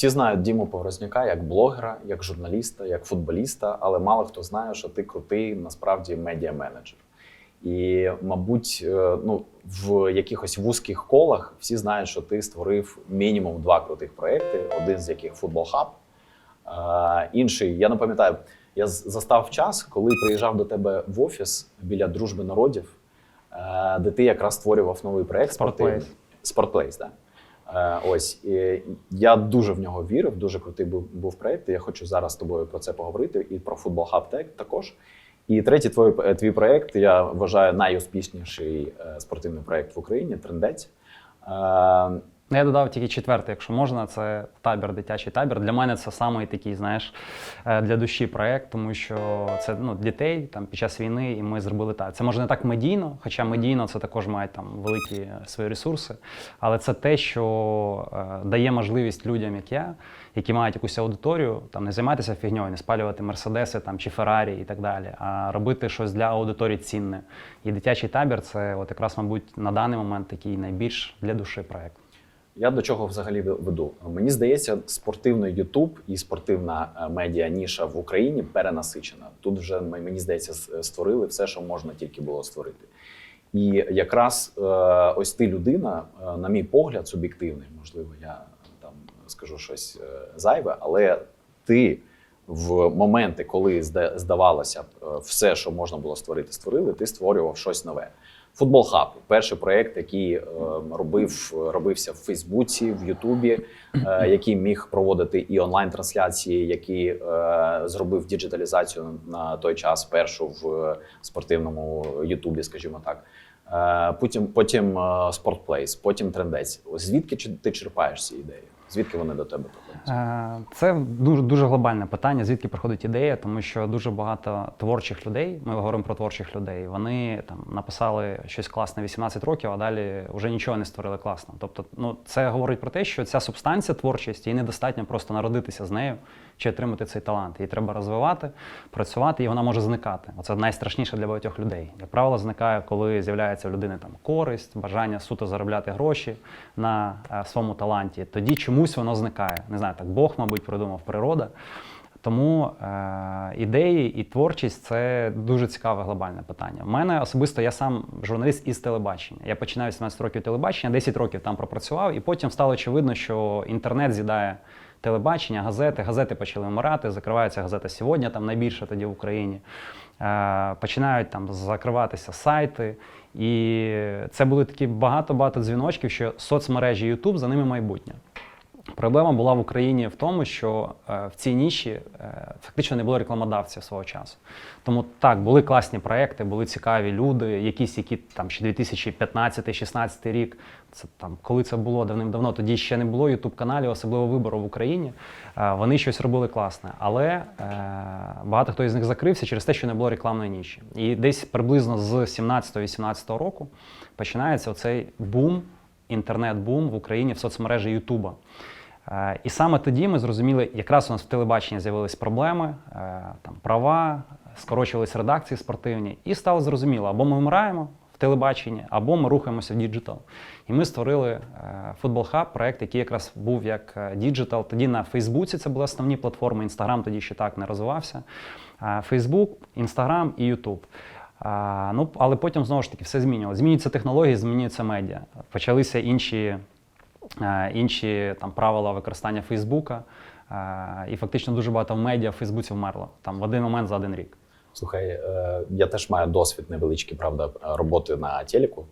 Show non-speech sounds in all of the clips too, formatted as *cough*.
Всі знають Діму Повразняка як блогера, як журналіста, як футболіста, але мало хто знає, що ти крутий насправді медіа-менеджер. І, мабуть, е, ну, в якихось вузьких колах всі знають, що ти створив мінімум два крутих проекти, один з яких Футбол Хаб. Е, Інший, я не пам'ятаю, я застав час, коли приїжджав до тебе в офіс біля дружби народів, е, де ти якраз створював новий проект спортивний. Спортплейс, так. Е, Ось я дуже в нього вірив, дуже крутий був, був проект. Я хочу зараз з тобою про це поговорити і про футбол Hub також. І третій твій, е, твій проект, я вважаю, найуспішніший е, спортивний проект в Україні трендець. Ну, Я додав тільки четвертий, якщо можна, це табір, дитячий табір. Для мене це самий такий, знаєш, е, для душі проєкт, тому що це ну, дітей там під час війни, і ми зробили так. Це може не так медійно, хоча медійно це також має там великі свої ресурси. Але це те, що е, дає можливість людям, як я, які мають якусь аудиторію, там не займатися фігньою, не спалювати мерседеси там чи Феррарі і так далі, а робити щось для аудиторії цінне. І дитячий табір це от якраз, мабуть, на даний момент такий найбільш для душі проєкт. Я до чого взагалі веду? Мені здається, спортивний Ютуб і спортивна е, медіа ніша в Україні перенасичена. Тут вже мені здається, створили все, що можна тільки було створити. І якраз е, ось ти людина, е, на мій погляд, суб'єктивний, можливо, я там скажу щось зайве, але ти в моменти, коли зда- здавалося все, що можна було створити, створили, ти створював щось нове. Футбол Хаб перший проєкт, який е, робив, робився в Фейсбуці, в Ютубі, е, який міг проводити і онлайн-трансляції, який е, зробив діджиталізацію на той час першу в спортивному Ютубі, скажімо так. Е, потім потім е, Спортплейс, потім трендець. Звідки ти черпаєш ці ідеї? Звідки вони до тебе приходять? Е, Це дуже дуже глобальне питання, звідки приходить ідея, тому що дуже багато творчих людей. Ми говоримо про творчих людей. Вони там написали щось класне 18 років, а далі вже нічого не створили класно. Тобто, ну це говорить про те, що ця субстанція творчості їй недостатньо просто народитися з нею чи отримати цей талант. Її треба розвивати, працювати, і вона може зникати. Оце найстрашніше для багатьох людей. Як правило, зникає, коли з'являється в людини там користь, бажання суто заробляти гроші на е, своєму таланті. Тоді чомусь воно зникає. Не знаю, так Бог, мабуть, придумав природа. Тому е, ідеї і творчість це дуже цікаве глобальне питання. У мене особисто я сам журналіст із телебачення. Я починаю 17 років телебачення, 10 років там пропрацював, і потім стало очевидно, що інтернет з'їдає телебачення, газети. Газети почали вмирати, закривається газета сьогодні, там найбільша тоді в Україні. Е, починають там закриватися сайти. І це були такі багато-багато дзвіночків, що соцмережі YouTube за ними майбутнє. Проблема була в Україні в тому, що е, в цій ніші е, фактично не було рекламодавців свого часу. Тому так, були класні проекти, були цікаві люди, якісь, які там ще 2015-16 рік. Це там, коли це було давним-давно, тоді ще не було ютуб каналів, особливо вибору в Україні. Е, вони щось робили класне, але е, багато хто із них закрився через те, що не було рекламної ніші. І десь приблизно з 17-18 року починається оцей бум, інтернет-бум в Україні в соцмережі Ютуба. Е, І саме тоді ми зрозуміли, якраз у нас в телебаченні з'явились проблеми, там права, скорочувались редакції спортивні, і стало зрозуміло, або ми вмираємо телебаченні, або ми рухаємося в діджитал. І ми створили Футбол Хаб, проект, який якраз був як е, діджитал. Тоді на Фейсбуці це були основні платформи. Інстаграм тоді ще так не розвивався. Е, Фейсбук, Інстаграм і Ютуб. Ну, але потім знову ж таки все змінювалося. Змінюються технології, змінюються медіа. Почалися інші, е, інші там, правила використання Фейсбука. Е, і фактично дуже багато медіа в Фейсбуці вмерло там в один момент за один рік. Слухай, е, я теж маю досвід невеличкий, правда, роботи на телеку.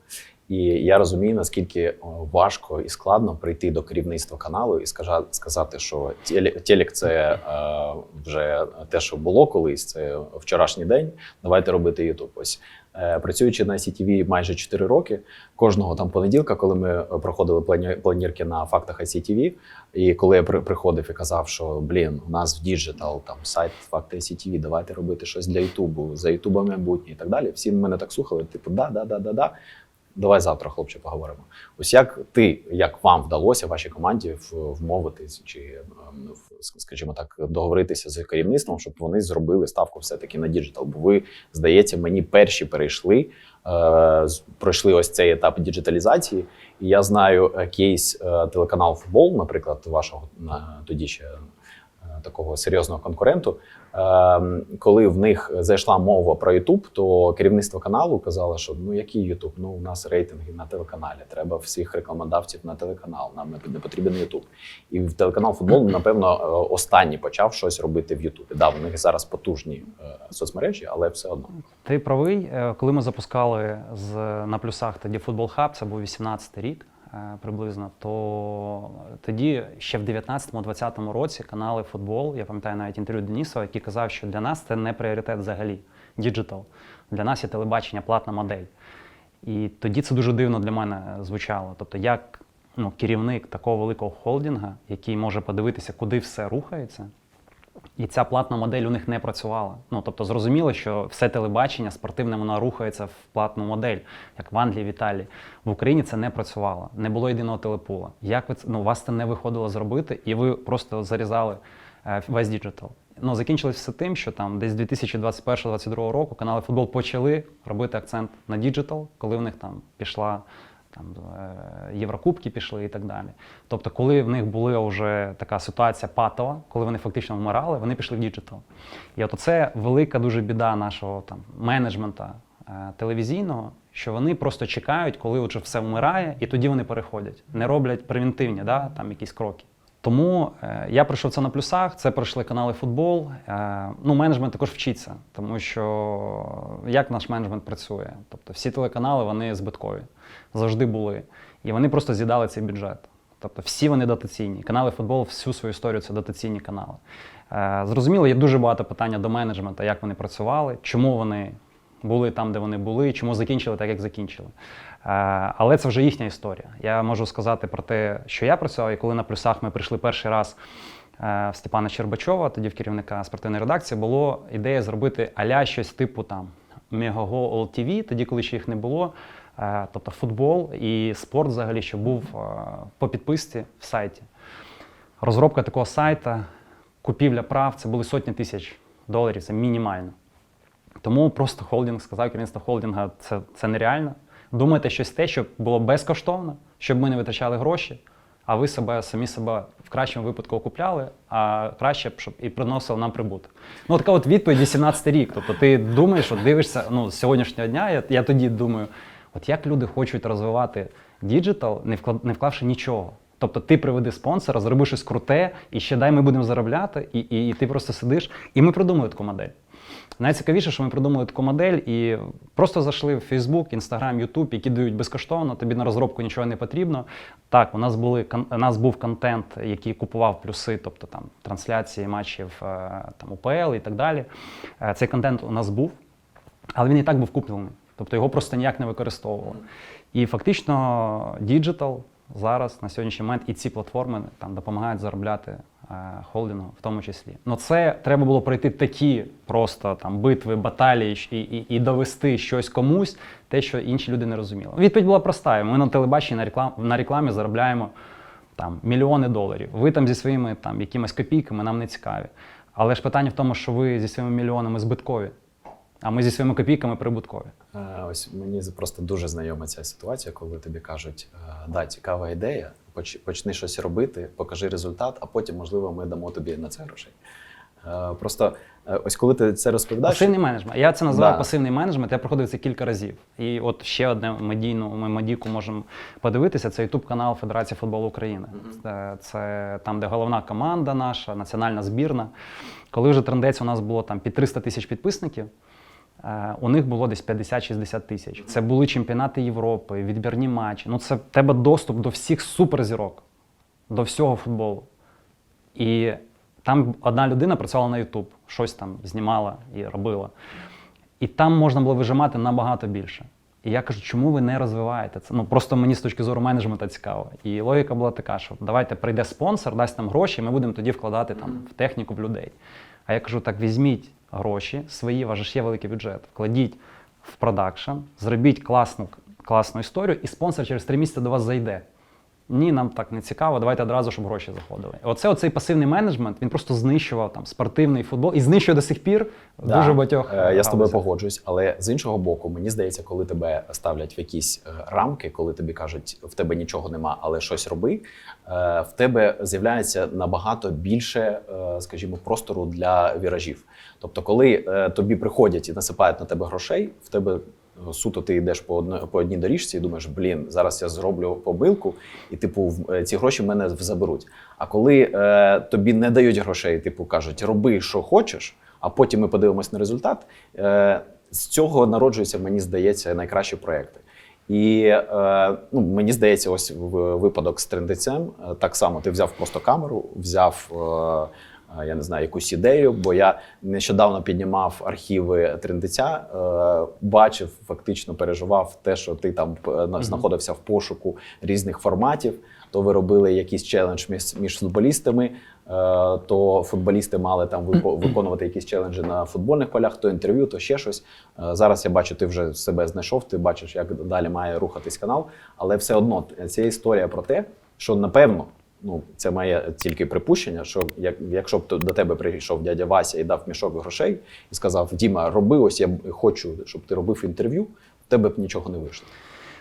І я розумію, наскільки важко і складно прийти до керівництва каналу і сказати, що теле- телек це е, вже те, що було колись, це вчорашній день. Давайте робити Ютуб. Ось е, працюючи на CTV майже 4 роки, кожного там понеділка, коли ми проходили плані- планірки на фактах ICTV, і коли я при- приходив і казав, що блін, у нас в діджитал там сайт факти ICTV, давайте робити щось для Ютубу, за Ютубом майбутнє і так далі. Всі мене так слухали, типу, да, да, да, да, да. Давай завтра, хлопче, поговоримо. Ось як ти, як вам вдалося вашій команді вмовитись чи, ем, скажімо так, договоритися з керівництвом, щоб вони зробили ставку все-таки на діджитал? Бо ви, здається, мені перші перейшли е, пройшли ось цей етап діджиталізації. І я знаю е, кейс е, телеканал Футбол, наприклад, вашого на тоді ще е, такого серйозного конкуренту. Е, Коли в них зайшла мова про Ютуб, то керівництво каналу казало, що ну який Ютуб? Ну у нас рейтинги на телеканалі. Треба всіх рекламодавців на телеканал. Нам не- потрібен Ютуб. І в телеканал футбол, напевно, е, останній почав щось робити в Ютубі. Да, в них зараз потужні е, соцмережі, але все одно. Ти правий, Е, коли ми запускали з, на плюсах тоді футбол хаб, це був 18-й рік приблизно, то тоді ще в 19-20 році канали футбол, я пам'ятаю навіть інтерв'ю Денісова, який казав, що для нас це не пріоритет взагалі, діджитал. Для нас є телебачення платна модель. І тоді це дуже дивно для мене звучало. Тобто, як ну, керівник такого великого холдинга, який може подивитися, куди все рухається, і ця платна модель у них не працювала. Ну тобто зрозуміло, що все телебачення спортивне воно рухається в платну модель, як в Англії, в Італії. В Україні це не працювало, не було єдиного телепула. Як ви це ну, вас це не виходило зробити, і ви просто зарізали е, весь діджитал. Ну, закінчилось все тим, що там десь 2021-2022 року канали футбол почали робити акцент на діджитал, коли в них там пішла там е, Єврокубки пішли і так далі. Тобто, коли в них була вже така ситуація патова, коли вони фактично вмирали, вони пішли в діджитал. І от це велика дуже біда нашого там менеджмента е, телевізійного, що вони просто чекають, коли вже все вмирає, і тоді вони переходять, не роблять превентивні да, там якісь кроки. Тому е, я пройшов це на плюсах, це пройшли канали футбол. Е, ну, менеджмент також вчиться, тому що як наш менеджмент працює? Тобто всі телеканали вони збиткові, завжди були. І вони просто з'їдали цей бюджет. Тобто всі вони дотаційні. Канали футбол всю свою історію це дотаційні канали. Е, зрозуміло, є дуже багато питання до менеджменту, як вони працювали, чому вони були там, де вони були, чому закінчили так, як закінчили. Е, Але це вже їхня історія. Я можу сказати про те, що я працював, і коли на плюсах ми прийшли перший раз е, в Степана Щербачова, тоді в керівника спортивної редакції, було ідея зробити аля щось типу там All TV, тоді, коли ще їх не було. Е, Тобто футбол і спорт взагалі, що був по підписці в сайті. Розробка такого сайта, купівля прав це були сотні тисяч доларів, це мінімально. Тому просто холдинг сказав, керівництво холдинга це, це нереально. Думайте щось те, щоб було безкоштовно, щоб ми не витрачали гроші, а ви себе самі себе в кращому випадку окупляли, а краще б щоб і приносили нам прибуток. Ну, така от відповідь 18 рік. Тобто ти думаєш, от дивишся ну, з сьогоднішнього дня, я, я тоді думаю, от як люди хочуть розвивати діджитал, не, вклад, не вклавши нічого. Тобто ти приведи спонсора, зроби щось круте, і ще дай ми будемо заробляти, і, і, і ти просто сидиш, і ми придумали таку модель. Найцікавіше, що ми придумали таку модель і просто зайшли в Facebook, Instagram, YouTube, які дають безкоштовно, тобі на розробку нічого не потрібно. Так, у нас були у нас був контент, який купував плюси, тобто там трансляції матчів е, там УПЛ і так далі. Е, Цей контент у нас був, але він і так був куплений. Тобто його просто ніяк не використовували. І фактично діджитал зараз на сьогоднішній момент і ці платформи там допомагають заробляти е, холдингу в тому числі. Ну це треба було пройти такі просто там битви, баталії і, і, і довести щось комусь, те, що інші люди не розуміли. Відповідь була проста. Ми на телебаченні на реклам, на рекламі заробляємо там мільйони доларів. Ви там зі своїми там якимись копійками нам не цікаві. Але ж питання в тому, що ви зі своїми мільйонами збиткові, а ми зі своїми копійками прибуткові. Е, Ось мені просто дуже знайома ця ситуація, коли тобі кажуть, е, да, цікава ідея, почни щось робити, покажи результат, а потім, можливо, ми дамо тобі на це грошей. Е, Просто ось коли ти це розповідаєш, Пасивний менеджмент. Я це називаю Да. пасивний менеджмент. Я проходив це кілька разів. І от ще одне медійну ми медійку можемо подивитися. Це Ютуб канал Федерації футболу України. Це, це там, де головна команда наша, національна збірна. Коли вже трендець у нас було там під 300 тисяч підписників. Е, У них було десь 50-60 тисяч. Це були чемпіонати Європи, відбірні матчі. Ну, це тебе доступ до всіх суперзірок, до всього футболу. І там одна людина працювала на YouTube, щось там знімала і робила. І там можна було вижимати набагато більше. І я кажу, чому ви не розвиваєте це? Ну просто мені з точки зору менеджменту цікаво. І логіка була така, що давайте прийде спонсор, дасть нам гроші, і ми будемо тоді вкладати там в техніку в людей. А я кажу, так візьміть гроші свої, у вас великий бюджет, вкладіть в продакшн, зробіть класну, класну історію, і спонсор через три місяці до вас зайде. Ні, нам так не цікаво, давайте одразу, щоб гроші заходили. Оце оцей пасивний менеджмент, він просто знищував там спортивний футбол і знищує до сих пір Да, дуже багатьох. е, Я з тобою погоджуюсь, але з іншого боку, мені здається, коли тебе ставлять в якісь е, рамки, коли тобі кажуть, в тебе нічого нема, але щось роби, е, в тебе з'являється набагато більше, е, скажімо, простору для віражів. Тобто, коли тобі приходять і насипають на тебе грошей, в тебе суто ти йдеш по одно- по одній доріжці і думаєш, блін, зараз я зроблю помилку, і типу е, ці гроші в мене заберуть. А коли е, тобі не дають грошей, типу кажуть, роби, що хочеш, а потім ми подивимось на результат. Е, з цього народжуються, мені здається, найкращі проекти. І е, ну, мені здається, ось в випадок з трендецем е, так само ти взяв просто камеру, взяв. Е, я не знаю, якусь ідею, бо я нещодавно піднімав архіви трендеця, е, бачив, фактично переживав те, що ти там е, знаходився в пошуку різних форматів. То ви робили якийсь челендж між, футболістами, то футболісти мали там виконувати якісь челенджі на футбольних полях, то інтерв'ю, то ще щось. Зараз я бачу, ти вже себе знайшов, ти бачиш, як далі має рухатись канал. Але все одно ця історія про те, що напевно, ну це моє тільки припущення, що як, якщо б до тебе прийшов дядя Вася і дав мішок грошей і сказав: Діма, роби ось, я хочу, щоб ти робив інтерв'ю, в тебе б нічого не вийшло.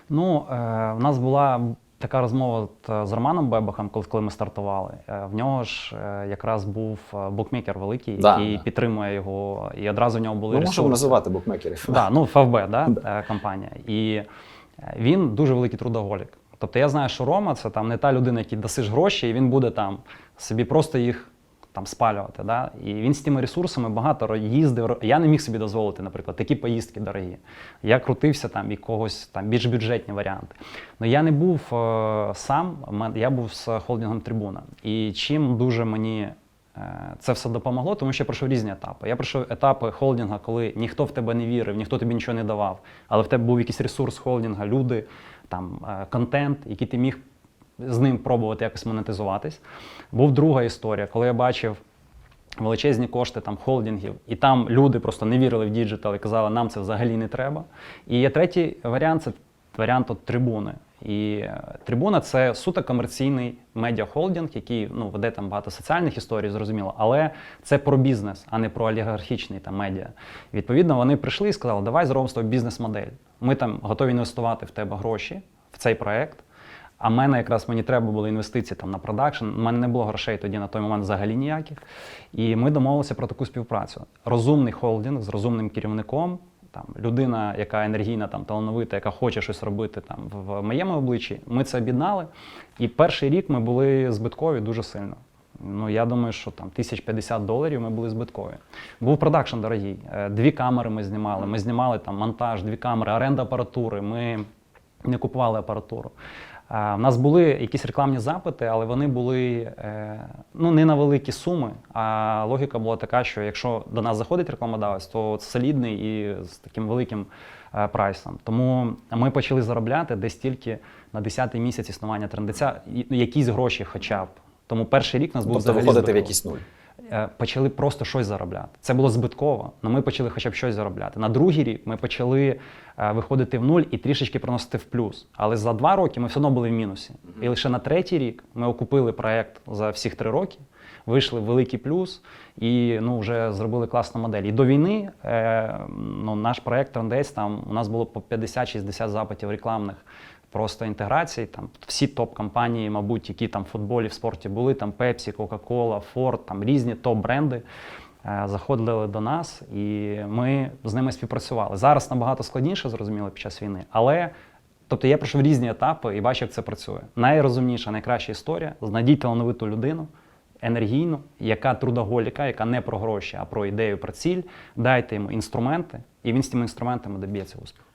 Ну, е, в нас була така розмова е, з Романом Бебахом, коли, коли ми стартували. Е, в нього ж е, якраз був букмекер великий, Да, який да. підтримує його, і одразу в нього були ресурси. можемо називати букмекерів. Да, ну ФФБ, *laughs* да, е, компанія. І він дуже великий трудоголік. Тобто я знаю, що Рома це там не та людина, якій дасиш гроші, і він буде там собі просто їх там спалювати. Да? І він з тими ресурсами багато їздив. Я не міг собі дозволити, наприклад, такі поїздки дорогі. Я крутився там і когось там більш бюджетні варіанти. Ну я не був е, сам, я був з холдингом трибуна. І чим дуже мені Е, Це все допомогло, тому що я пройшов різні етапи. Я пройшов етапи холдинга, коли ніхто в тебе не вірив, ніхто тобі нічого не давав, але в тебе був якийсь ресурс холдинга, люди, там, е, контент, який ти міг з ним пробувати якось монетизуватись. Був друга історія, коли я бачив величезні кошти там холдингів, і там люди просто не вірили в діджитал і казали, нам це взагалі не треба. І є третій варіант це варіант от трибуни. І трибуна це суто комерційний медіахолдинг, який ну, веде там багато соціальних історій, зрозуміло, але це про бізнес, а не про олігархічний там медіа. Відповідно, вони прийшли і сказали, давай зробимо з тобою бізнес-модель. Ми там готові інвестувати в тебе гроші в цей проект. А мене якраз мені треба було інвестиції там на продакшн. У мене не було грошей тоді на той момент взагалі ніяких. І ми домовилися про таку співпрацю. Розумний холдинг з розумним керівником, там людина, яка енергійна, там талановита, яка хоче щось робити там в моєму обличчі. Ми це об'єднали. І перший рік ми були збиткові дуже сильно. Ну, я думаю, що там 1050 доларів ми були збиткові. Був продакшн дорогий. Е, Дві камери ми знімали. Ми знімали там монтаж, дві камери, оренда апаратури. Ми не купували апаратуру. В нас були якісь рекламні запити, але вони були е, ну, не на великі суми. А логіка була така, що якщо до нас заходить рекламодавець, то солідний і з таким великим е, прайсом. Тому ми почали заробляти десь тільки на 10-й місяць існування трендеця, ну, якісь гроші хоча б. Тому перший рік у нас був Тобто взагалі виходити в якийсь нуль. Е, почали просто щось заробляти. Це було збитково, але ми почали хоча б щось заробляти. На другий рік ми почали е, виходити в нуль і трішечки проносити в плюс. Але за два роки ми все одно були в мінусі. І лише на третій рік ми окупили проект за всіх три роки. Вийшли в великий плюс і ну, вже зробили класну модель. І до війни е, ну, наш проект Трендейс, там у нас було по 50-60 запитів рекламних просто інтеграції. Там всі топ-компанії, мабуть, які там в футболі, в спорті були, там Pepsi, Coca-Cola, Ford, там різні топ-бренди. е, Заходили до нас, і ми з ними співпрацювали. Зараз набагато складніше, зрозуміло, під час війни. Але тобто я пройшов різні етапи і бачив, як це працює. Найрозумніша, найкраща історія знайдіть талановиту людину, енергійну, яка трудоголіка, яка не про гроші, а про ідею, про ціль. Дайте йому інструменти, і він з тими інструментами доб'ється успіху.